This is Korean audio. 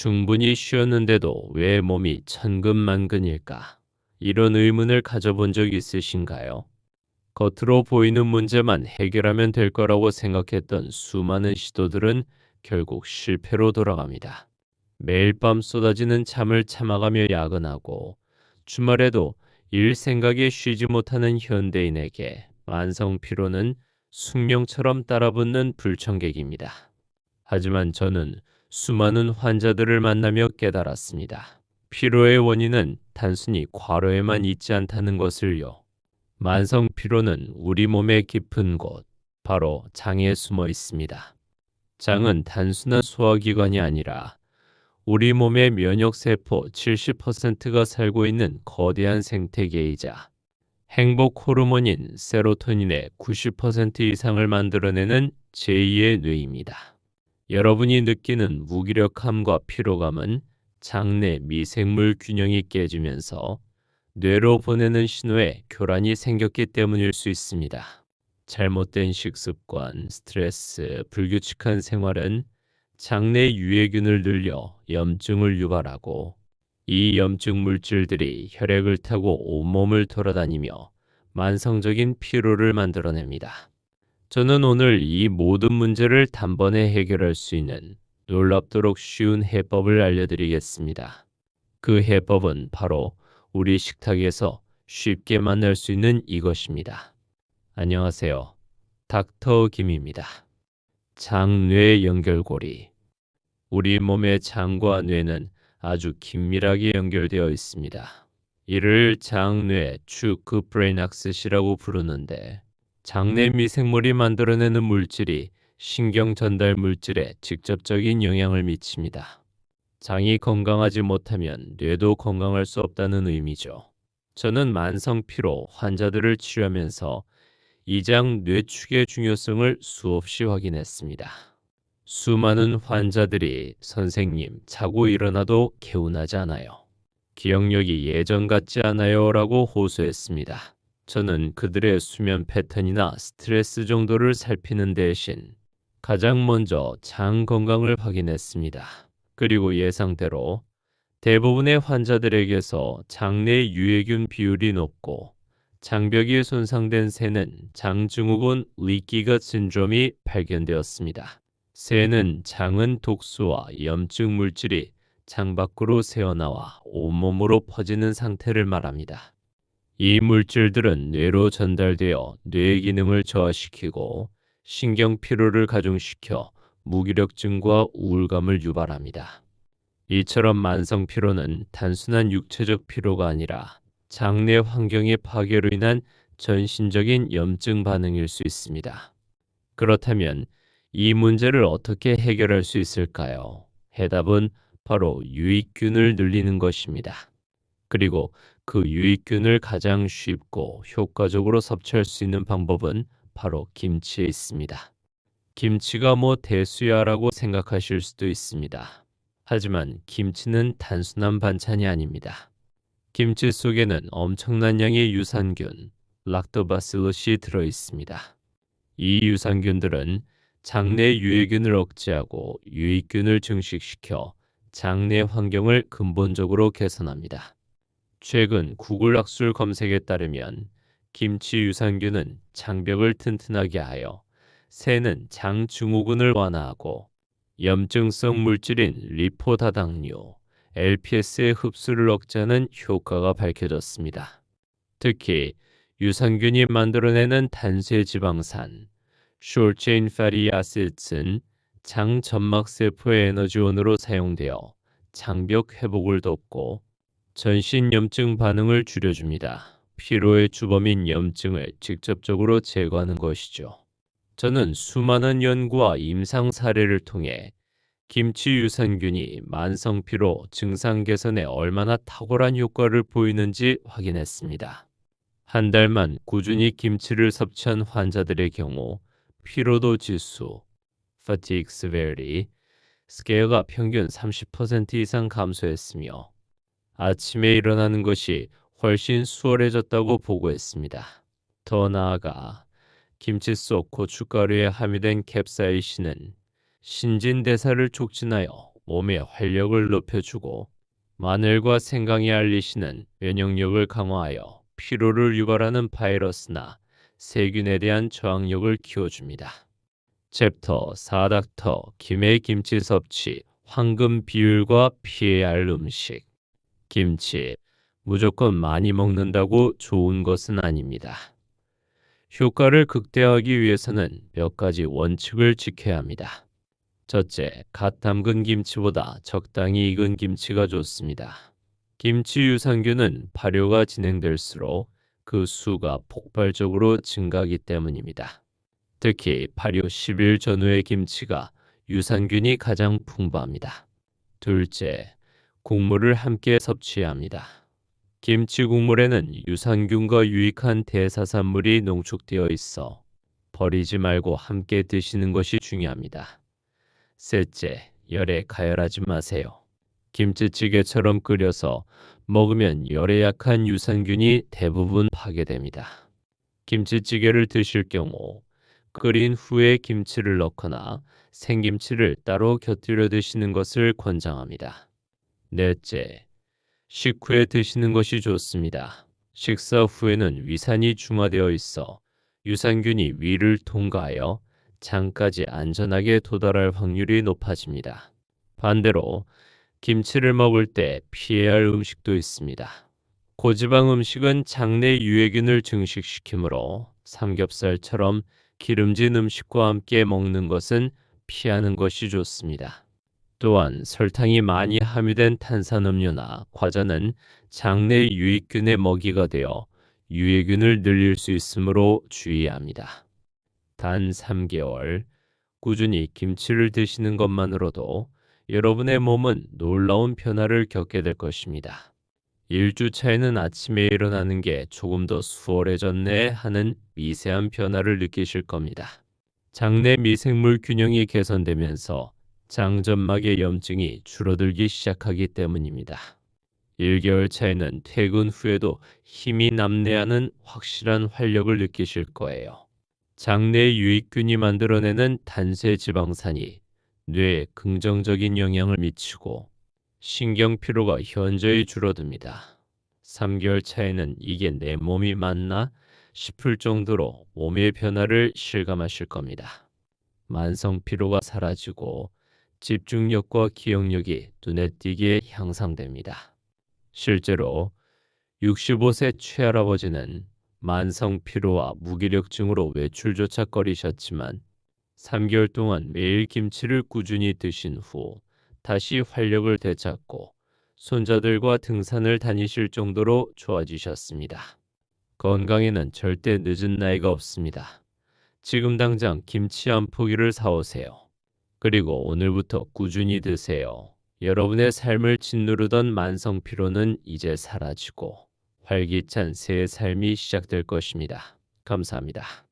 충분히 쉬었는데도 왜 몸이 천근만근일까? 이런 의문을 가져본 적 있으신가요? 겉으로 보이는 문제만 해결하면 될 거라고 생각했던 수많은 시도들은 결국 실패로 돌아갑니다. 매일 밤 쏟아지는 잠을 참아가며 야근하고 주말에도 일 생각에 쉬지 못하는 현대인에게 만성 피로는 숙명처럼 따라붙는 불청객입니다. 하지만 저는 수많은 환자들을 만나며 깨달았습니다. 피로의 원인은 단순히 과로에만 있지 않다는 것을요. 만성 피로는 우리 몸의 깊은 곳, 바로 장에 숨어 있습니다. 장은 단순한 소화기관이 아니라 우리 몸의 면역세포 70%가 살고 있는 거대한 생태계이자 행복 호르몬인 세로토닌의 90% 이상을 만들어내는 제2의 뇌입니다. 여러분이 느끼는 무기력함과 피로감은 장내 미생물 균형이 깨지면서 뇌로 보내는 신호에 교란이 생겼기 때문일 수 있습니다. 잘못된 식습관, 스트레스, 불규칙한 생활은 장내 유해균을 늘려 염증을 유발하고 이 염증 물질들이 혈액을 타고 온몸을 돌아다니며 만성적인 피로를 만들어냅니다. 저는 오늘 이 모든 문제를 단번에 해결할 수 있는 놀랍도록 쉬운 해법을 알려드리겠습니다. 그 해법은 바로 우리 식탁에서 쉽게 만날 수 있는 이것입니다. 안녕하세요. 닥터 김입니다. 장뇌 연결고리. 우리 몸의 장과 뇌는 아주 긴밀하게 연결되어 있습니다. 이를 장뇌 축 그 브레인악스시라고 부르는데 장내 미생물이 만들어내는 물질이 신경 전달 물질에 직접적인 영향을 미칩니다. 장이 건강하지 못하면 뇌도 건강할 수 없다는 의미죠. 저는 만성 피로 환자들을 치료하면서 이장 뇌축의 중요성을 수없이 확인했습니다. 수많은 환자들이 선생님 자고 일어나도 개운하지 않아요. 기억력이 예전 같지 않아요 라고 호소했습니다. 저는 그들의 수면 패턴이나 스트레스 정도를 살피는 대신 가장 먼저 장 건강을 확인했습니다. 그리고 예상대로 대부분의 환자들에게서 장내 유해균 비율이 높고 장벽이 손상된 새는 장증후군 리키가 신드롬이 발견되었습니다. 새는 장은 독소와 염증 물질이 장 밖으로 새어나와 온몸으로 퍼지는 상태를 말합니다. 이 물질들은 뇌로 전달되어 뇌 기능을 저하시키고 신경 피로를 가중시켜 무기력증과 우울감을 유발합니다. 이처럼 만성 피로는 단순한 육체적 피로가 아니라 장내 환경의 파괴로 인한 전신적인 염증 반응일 수 있습니다. 그렇다면 이 문제를 어떻게 해결할 수 있을까요? 해답은 바로 유익균을 늘리는 것입니다. 그리고 그 유익균을 가장 쉽고 효과적으로 섭취할 수 있는 방법은 바로 김치에 있습니다. 김치가 뭐 대수야라고 생각하실 수도 있습니다. 하지만 김치는 단순한 반찬이 아닙니다. 김치 속에는 엄청난 양의 유산균, 락토바실루시 들어 있습니다. 이 유산균들은 장내 유해균을 억제하고 유익균을 증식시켜 장내 환경을 근본적으로 개선합니다. 최근 구글 학술 검색에 따르면 김치 유산균은 장벽을 튼튼하게 하여 새는 장 증후군을 완화하고 염증성 물질인 리포다당류, LPS의 흡수를 억제하는 효과가 밝혀졌습니다. 특히 유산균이 만들어내는 단세 지방산, 숄체인 파리 아시드는 장 점막 세포의 에너지원으로 사용되어 장벽 회복을 돕고 전신 염증 반응을 줄여줍니다. 피로의 주범인 염증을 직접적으로 제거하는 것이죠. 저는 수많은 연구와 임상 사례를 통해 김치 유산균이 만성 피로 증상 개선에 얼마나 탁월한 효과를 보이는지 확인했습니다. 한 달만 꾸준히 김치를 섭취한 환자들의 경우 피로도 지수 fatigue severity 스케어가 평균 30% 이상 감소했으며 아침에 일어나는 것이 훨씬 수월해졌다고 보고했습니다. 더 나아가 김치 속 고춧가루에 함유된 캡사이신은 신진대사를 촉진하여 몸의 활력을 높여주고 마늘과 생강이 알리시는 면역력을 강화하여 피로를 유발하는 바이러스나 세균에 대한 저항력을 키워줍니다. 챕터 4닥터 김의 김치 섭취 황금 비율과 피해야 할 음식 김치 무조건 많이 먹는다고 좋은 것은 아닙니다. 효과를 극대화하기 위해서는 몇 가지 원칙을 지켜야 합니다. 첫째, 갓 담근 김치보다 적당히 익은 김치가 좋습니다. 김치 유산균은 발효가 진행될수록 그 수가 폭발적으로 증가하기 때문입니다. 특히 발효 10일 전후의 김치가 유산균이 가장 풍부합니다. 둘째, 국물을 함께 섭취해야 합니다. 김치 국물에는 유산균과 유익한 대사산물이 농축되어 있어 버리지 말고 함께 드시는 것이 중요합니다. 셋째, 열에 가열하지 마세요. 김치찌개처럼 끓여서 먹으면 열에 약한 유산균이 대부분 파괴됩니다. 김치찌개를 드실 경우 끓인 후에 김치를 넣거나 생김치를 따로 곁들여 드시는 것을 권장합니다. 넷째, 식후에 드시는 것이 좋습니다. 식사 후에는 위산이 중화되어 있어 유산균이 위를 통과하여 장까지 안전하게 도달할 확률이 높아집니다. 반대로 김치를 먹을 때 피해야 할 음식도 있습니다. 고지방 음식은 장내 유해균을 증식시키므로 삼겹살처럼 기름진 음식과 함께 먹는 것은 피하는 것이 좋습니다. 또한 설탕이 많이 함유된 탄산음료나 과자는 장내 유익균의 먹이가 되어 유해균을 늘릴 수 있으므로 주의해야 합니다. 단 3개월 꾸준히 김치를 드시는 것만으로도 여러분의 몸은 놀라운 변화를 겪게 될 것입니다. 1주 차에는 아침에 일어나는 게 조금 더 수월해졌네 하는 미세한 변화를 느끼실 겁니다. 장내 미생물 균형이 개선되면서 장점막의 염증이 줄어들기 시작하기 때문입니다. 1개월 차에는 퇴근 후에도 힘이 남내하는 확실한 활력을 느끼실 거예요. 장내 유익균이 만들어내는 단세 지방산이 뇌에 긍정적인 영향을 미치고 신경 피로가 현저히 줄어듭니다. 3개월 차에는 이게 내 몸이 맞나 싶을 정도로 몸의 변화를 실감하실 겁니다. 만성 피로가 사라지고 집중력과 기억력이 눈에 띄게 향상됩니다. 실제로 65세 최할아버지는 만성 피로와 무기력증으로 외출조차 꺼리셨지만 3개월 동안 매일 김치를 꾸준히 드신 후 다시 활력을 되찾고 손자들과 등산을 다니실 정도로 좋아지셨습니다. 건강에는 절대 늦은 나이가 없습니다. 지금 당장 김치 한 포기를 사오세요. 그리고 오늘부터 꾸준히 드세요. 여러분의 삶을 짓누르던 만성 피로는 이제 사라지고 활기찬 새 삶이 시작될 것입니다. 감사합니다.